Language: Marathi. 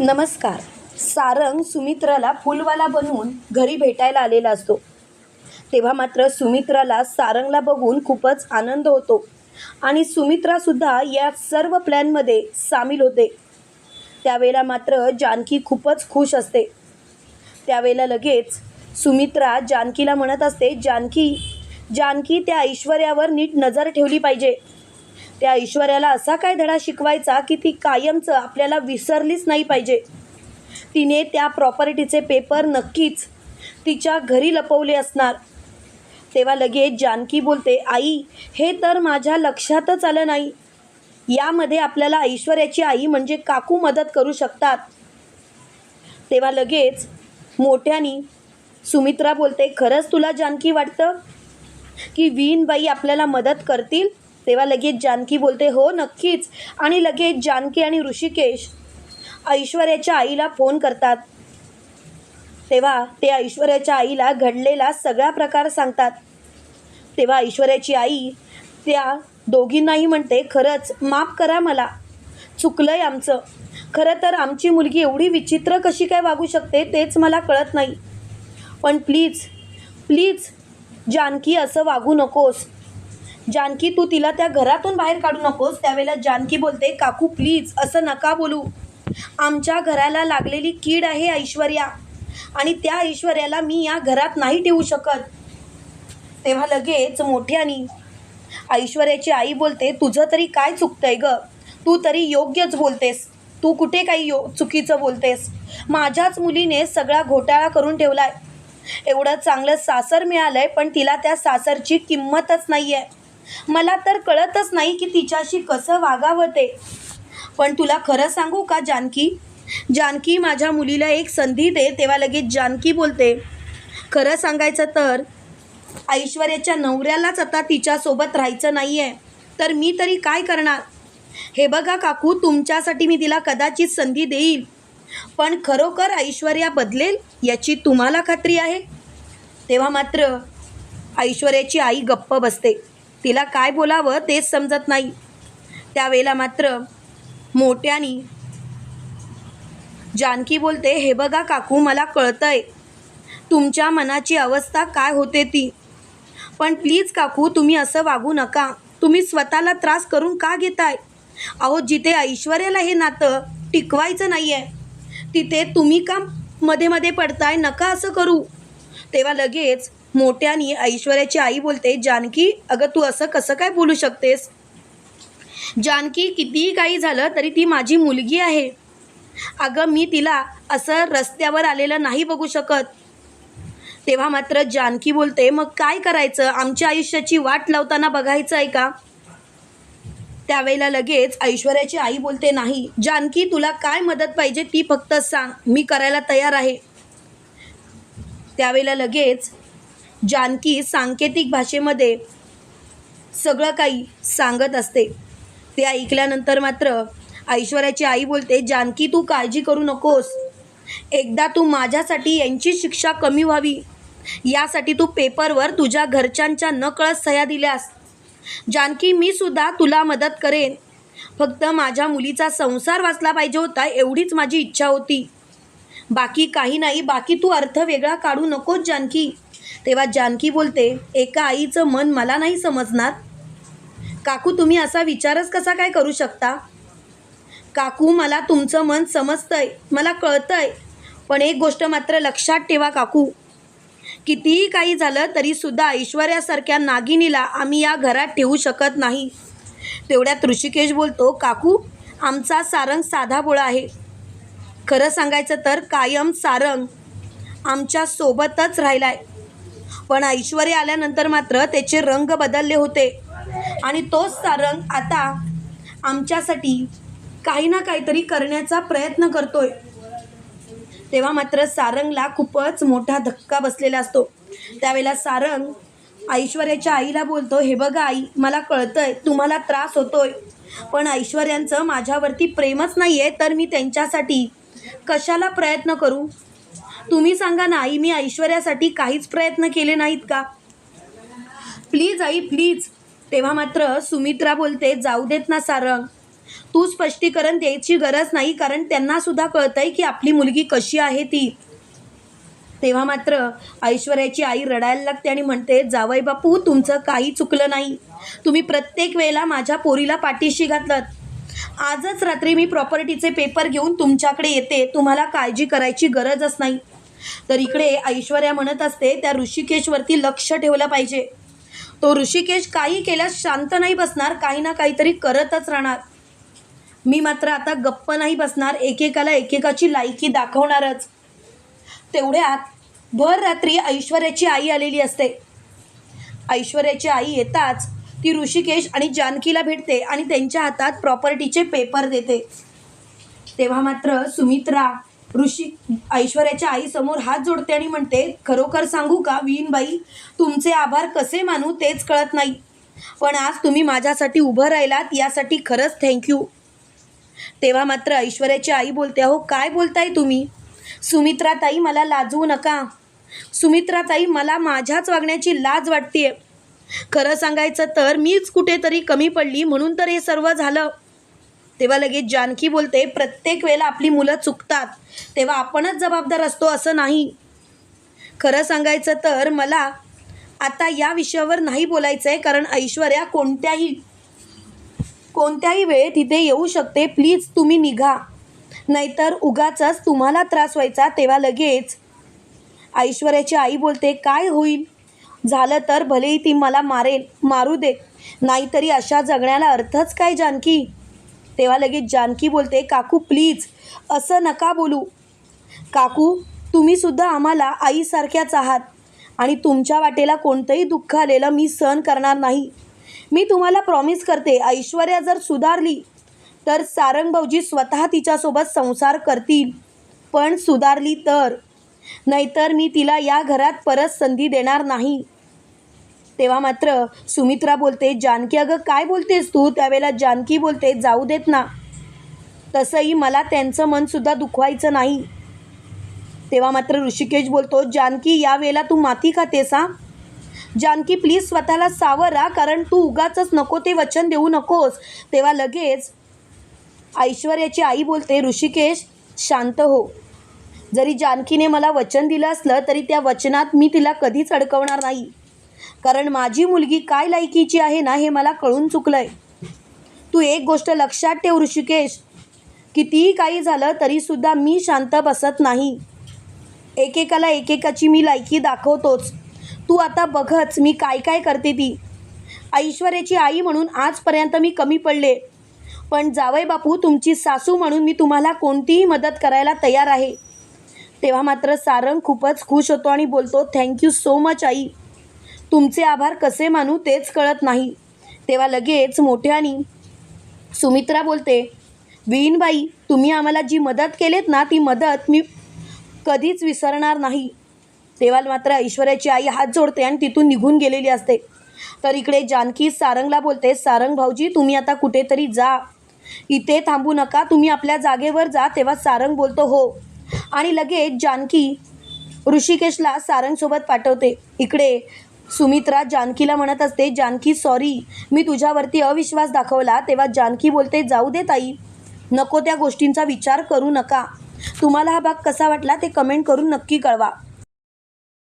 नमस्कार. सारंग सुमित्राला फुलवाला बनवून घरी भेटायला आलेला असतो. तेव्हा मात्र सुमित्राला सारंगला बघून खूपच आनंद होतो आणि सुमित्रासुद्धा या सर्व प्लॅनमध्ये सामील होते. त्यावेळेला मात्र जानकी खूपच खुश असते. त्यावेळेला लगेच सुमित्रा जानकीला म्हणत असते जानकी जानकी त्या ऐश्वर्यावर नीट नजर ठेवली पाहिजे. त्या ऐश्वर्याला असा काय धडा शिकवायचा की ती कायमचं आपल्याला विसरलीच नाही पाहिजे? तिने त्या प्रॉपर्टीचे पेपर नक्कीच तिच्या घरी लपवले असणार. तेव्हा लगेच जानकी बोलते आई हे तर माझ्या लक्षातच आलं नाही. यामध्ये आपल्याला ऐश्वर्याची आई म्हणजे काकू मदत करू शकतात. तेव्हा लगेच मोठ्यानी सुमित्रा बोलते खरंच तुला जानकी वाटतं की वीणबाई आपल्याला मदत करतील? तेव्हा लगेच जानकी बोलते हो नक्कीच. आणि लगेच जानकी आणि ऋषिकेश ऐश्वर्याच्या आईला फोन करतात. तेव्हा ते ऐश्वर्याच्या आईला घडलेला सगळा प्रकार सांगतात. तेव्हा ऐश्वर्याची आई त्या दोघींनाही म्हणते खरंच माफ करा मला. चुकलं आहे आमचं. खरं तर आमची मुलगी एवढी विचित्र कशी काय वागू शकते तेच मला कळत नाही. पण प्लीज प्लीज जानकी असं वागू नकोस. जानकी तू तिला त्या घरातून बाहेर काढू नकोस. त्यावेळेला जानकी बोलते काकू प्लीज असं नका बोलू. आमच्या घराला लागलेली कीड आहे ऐश्वर्या. आणि त्या ऐश्वर्याला मी या घरात नाही ठेवू शकत. तेव्हा लगेच मोठ्यानी ऐश्वर्याची आई बोलते तुझं तरी काय चुकतंय ग? तू तरी योग्यच बोलतेस. तू कुठे काही यो चुकीचं बोलतेस? माझ्याच मुलीने सगळा घोटाळा करून ठेवलाय. एवढं चांगलं सासर मिळालंय पण तिला त्या सासरची किंमतच नाही आहे मला तर कळतच नाही की तिच्याशी कसं वागावं ते. पण तुला खरं सांगू का जानकी? जानकी माझ्या मुलीला एक संधी दे तेव्हा लगेच जानकी बोलते. खरं सांगायचं तर ऐश्वर्याच्या नवऱ्यालाच आता तिच्यासोबत राहायचं नाही आहे तर मी तरी काय करणार? हे बघा काकू तुमच्यासाठी मी तिला कदाचित संधी देईल. पण खरोखर ऐश्वर्या बदलेल याची तुम्हाला खात्री आहे? तेव्हा मात्र ऐश्वर्याची आई गप्प बसते. तिला काय बोलावं तेच समजत नाही. त्यावेळेला मात्र मोठ्यानी जानकी बोलते हे बघा काकू मला कळतंय. तुमच्या मनाची अवस्था काय होते ती? पण प्लीज काकू तुम्ही असं वागू नका. तुम्ही स्वतःला त्रास करून का घेताय? अहो जिथे ऐश्वर्याला हे नातं टिकवायचं नाही आहे तिथे तुम्ही का मध्ये मध्ये पडताय? नका असं करू. तेव्हा लगेच मोठ्यानी ऐश्वर्याची आई बोलते जानकी अगं तू असं कसं काय बोलू शकतेस? जानकी कितीही काही झालं तरी ती माझी मुलगी आहे. अगं मी तिला असं रस्त्यावर आलेलं नाही बघू शकत. तेव्हा मात्र जानकी बोलते मग काय करायचं? आमच्या आयुष्याची वाट लावताना बघायचं आहे का? त्यावेळेला लगेच ऐश्वर्याची आई बोलते नाही जानकी तुला काय मदत पाहिजे ती फक्त सांग. मी करायला तयार आहे. त्यावेळेला लगेच जानकी सांकेतिक भाषेमध्ये सगळं काही सांगत असते. ते ऐकल्यानंतर मात्र ऐश्वर्याची आई बोलते जानकी तू काळजी करू नकोस. एकदा तू माझ्यासाठी यांची शिक्षा कमी व्हावी. यासाठी तू पेपरवर तुझ्या घरच्यांच्या नकळत सह्या दिल्यास. जानकी मी सुद्धा तुला मदत करेन. फक्त माझ्या मुलीचा संसार वाचला पाहिजे होता एवढीच माझी इच्छा होती. बाकी काही नाही बाकी तू अर्थ वेगळा काढू नकोस जानकी. तेव्हा जानकी बोलते एका आईचं मन मला नाही समजणार. काकू तुम्ही असा विचारच कसा काय करू शकता? काकू मला तुमचं मन समजतंय मला कळतंय पण एक गोष्ट मात्र लक्षात ठेवा काकू. कितीही काही झालं तरीसुद्धा ऐश्वर्यासारख्या नागिनीला आम्ही या घरात ठेवू शकत नाही. तेवढ्यात ऋषिकेश बोलतो काकू आमचा सारंग साधा बोळा आहे. खरं सांगायचं तर कायम सारंग आमच्या सोबतच आहे पण ऐश्वर्या आल्यानंतर मात्र त्याचे रंग बदलले होते. आणि तोच सारंग आता आमच्यासाठी काही ना काहीतरी करण्याचा प्रयत्न करतोय. तेव्हा मात्र सारंगला खूपच मोठा धक्का बसलेला असतो. त्यावेळेला सारंग ऐश्वर्याच्या आईला बोलतो हे बघा आई मला कळतंय तुम्हाला त्रास होतोय. पण ऐश्वर्यांचं माझ्यावरती प्रेमच नाही आहे तर मी त्यांच्यासाठी कशाला प्रयत्न करू? तुम्ही सांगा ना आई मी ऐश्वर्यासाठी काहीच प्रयत्न केले नाहीत का? प्लीज आई प्लीज. तेव्हा मात्र सुमित्रा बोलते जाऊ देत ना सारंग. तू स्पष्टीकरण द्यायची गरज नाही कारण त्यांना सुद्धा कळतंय की आपली मुलगी कशी आहे ती. तेव्हा मात्र ऐश्वर्याची आई रडायला लागते आणि म्हणते जावई बापू तुमचं काही चुकलं नाही. तुम्ही प्रत्येक वेळेला माझ्या पोरीला पाठीशी घातलं आजच रात्री मी प्रॉपर्टीचे पेपर घेऊन तुमच्याकडे येते. तुम्हाला काळजी करायची गरजच नाही. तर इकडे ऐश्वर्या म्हणत असते त्या ऋषिकेशवरती लक्ष ठेवलं पाहिजे. तो ऋषिकेश काही केल्यास शांत नाही बसणार काही ना काहीतरी करतच राहणार. मी मात्र आता गप्प नाही बसणार एकेकाला एकेकाची लायकी दाखवणारच. तेवढ्यात भर रात्री ऐश्वर्याची आई आलेली असते. ऐश्वर्याची आई येताच ती ऋषिकेश आणि जानकीला भेटते आणि त्यांच्या हातात प्रॉपर्टीचे पेपर देते. तेव्हा मात्र सुमित्रा ऋषी ऐश्वर्याच्या आईसमोर हात जोडते आणि म्हणते खरोखर सांगू का विहीनबाई तुमचे आभार कसे मानू तेच कळत नाही. पण आज तुम्ही माझ्यासाठी उभं राहिलात यासाठी खरंच थँक्यू तेव्हा मात्र ऐश्वर्याची आई बोलते अहो काय बोलताय तुम्ही? सुमित्राताई मला लाजवू नका. सुमित्राताई मला माझ्याच वागण्याची लाज वाटते खरं सांगायचं तर मीच कुठेतरी कमी पडली म्हणून तर हे सर्व झालं. तेव्हा लगेच जानकी बोलते प्रत्येक वेळेला आपली मुलं चुकतात तेव्हा आपणच जबाबदार असतो असं नाही. खरं सांगायचं तर मला आता या विषयावर नाही बोलायचं आहे कारण ऐश्वर्या कोणत्याही कोणत्याही वेळेत इथे येऊ शकते. प्लीज तुम्ही निघा नाहीतर उगाचच तुम्हाला त्रास व्हायचा. तेव्हा लगेच ऐश्वर्याची आई बोलते काय होईल? झालं तर भलेही ती मला मारेल मारू दे. नाहीतरी अशा जगण्याला अर्थच काय जानकी? तेव्हा लगेच जानकी बोलते काकू प्लीज असं नका बोलू. काकू तुम्हीसुद्धा आम्हाला आईसारख्याच आहात आणि तुमच्या वाटेला कोणतंही दुःख आलेलं मी सहन करणार नाही. मी तुम्हाला प्रॉमिस करते ऐश्वर्या जर सुधारली तर सारंग भाऊजी स्वतः तिच्यासोबत संसार करतील. पण सुधारली तर. नाहीतर मी तिला या घरात परत संधी देणार नाही. तेव्हा मात्र सुमित्रा बोलते जानकी अगं काय बोलतेस तू? त्यावेळेला जानकी बोलते जाऊ देत ना. तसंही मला त्यांचं मनसुद्धा दुखवायचं नाही. तेव्हा मात्र ऋषिकेश बोलतो जानकी यावेळेला तू माती खातेस हा? जानकी प्लीज स्वतःला सावरा कारण तू उगाच नको ते वचन देऊ नकोस. तेव्हा लगेच ऐश्वर्याची आई बोलते ऋषिकेश शांत हो. जरी जानकीने मला वचन दिलं असलं तरी त्या वचनात मी तिला कधीच अडकवणार नाही. कारण माझी मुलगी काय लायकीची आहे ना हे मला कळून चुकलंय. तू एक गोष्ट लक्षात ठेव ऋषिकेश. कितीही काही झालं तरीसुद्धा मी शांत बसत नाही. एकेकाला एकेकाची मी लायकी दाखवतोच. तू आता बघच मी काय काय करते ती. ऐश्वर्याची आई म्हणून आजपर्यंत मी कमी पडले. पण जावई बापू तुमची सासू म्हणून मी तुम्हाला कोणतीही मदत करायला तयार आहे. तेव्हा मात्र सारंग खूपच खुश होतो आणि बोलतो थँक्यू सो मच आई. तुमचे आभार कसे मानू तेच कळत नाही. तेव्हा लगेच मोठ्यानी सुमित्रा बोलते विहीनबाई तुम्ही आम्हाला जी मदत केलीत ना ती मदत मी कधीच विसरणार नाही. तेव्हा मात्र ऐश्वर्याची आई हात जोडते आणि तिथून निघून गेलेली असते. तर इकडे जानकी सारंगला बोलते सारंग भाऊजी तुम्ही आता कुठेतरी जा. इथे थांबू नका तुम्ही आपल्या जागेवर जा. तेव्हा सारंग बोलतो हो. आणि लगेच जानकी ऋषिकेशला सारंगसोबत पाठवते. इकडे सुमित्रा जानकीला म्हणत असते जानकी सॉरी मी तुझ्यावरती अविश्वास दाखवला तेव्हा जानकी बोलते जाऊ दे ताई. नको त्या गोष्टींचा विचार करू नका. तुम्हाला हा भाग कसा वाटला ते कमेंट करून नक्की कळवा.